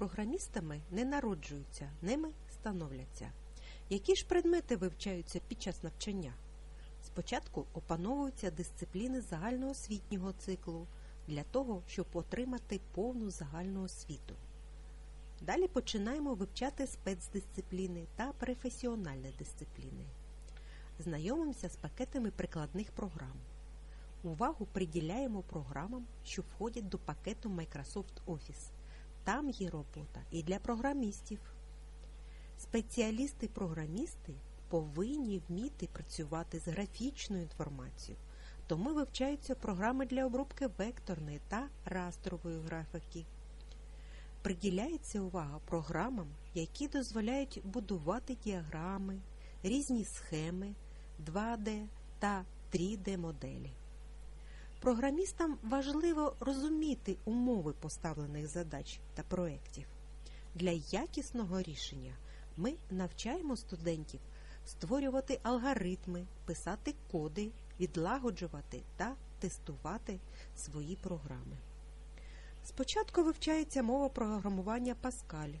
Програмістами не народжуються, ними становляться. Які ж предмети вивчаються під час навчання? Спочатку опановуються дисципліни загальноосвітнього циклу для того, щоб отримати повну загальну освіту. Далі починаємо вивчати спецдисципліни та професіональні дисципліни. Знайомимося з пакетами прикладних програм. Увагу приділяємо програмам, що входять до пакету Microsoft Office. Там є робота і для програмістів. Спеціалісти-програмісти повинні вміти працювати з графічною інформацією, тому вивчаються програми для обробки векторної та растрової графіки. Приділяється увага програмам, які дозволяють будувати діаграми, різні схеми, 2D та 3D моделі. Програмістам важливо розуміти умови поставлених задач та проєктів. Для якісного рішення ми навчаємо студентів створювати алгоритми, писати коди, відлагоджувати та тестувати свої програми. Спочатку вивчається мова програмування Pascal.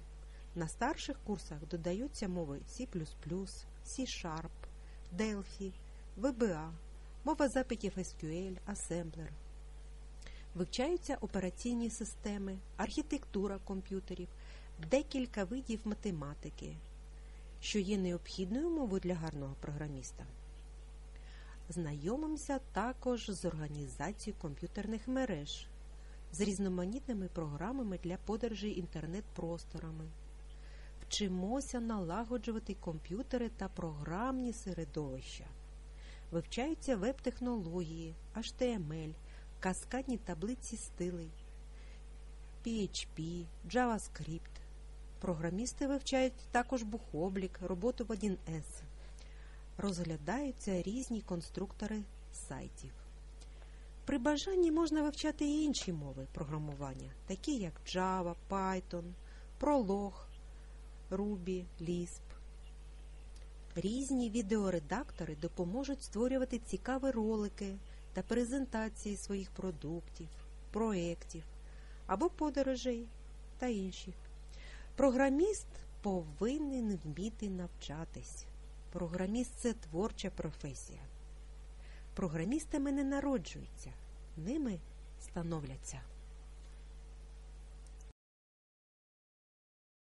На старших курсах додаються мови C++, C-Sharp, Delphi, VBA, мова запитів SQL, Assembler. Вивчаються операційні системи, архітектура комп'ютерів, декілька видів математики, що є необхідною мовою для гарного програміста. Знайомимося також з організацією комп'ютерних мереж, з різноманітними програмами для подорожей інтернет-просторами. Вчимося налагоджувати комп'ютери та програмні середовища. Вивчаються веб-технології, HTML, каскадні таблиці стилей, PHP, JavaScript. Програмісти вивчають також бухоблік, роботу в 1С. Розглядаються різні конструктори сайтів. При бажанні можна вивчати і інші мови програмування, такі як Java, Python, Prolog, Ruby, Lisp. Різні відеоредактори допоможуть створювати цікаві ролики та презентації своїх продуктів, проєктів або подорожей та інших. Програміст повинен вміти навчатись. Програміст це творча професія. Програмістами не народжуються, ними становляться.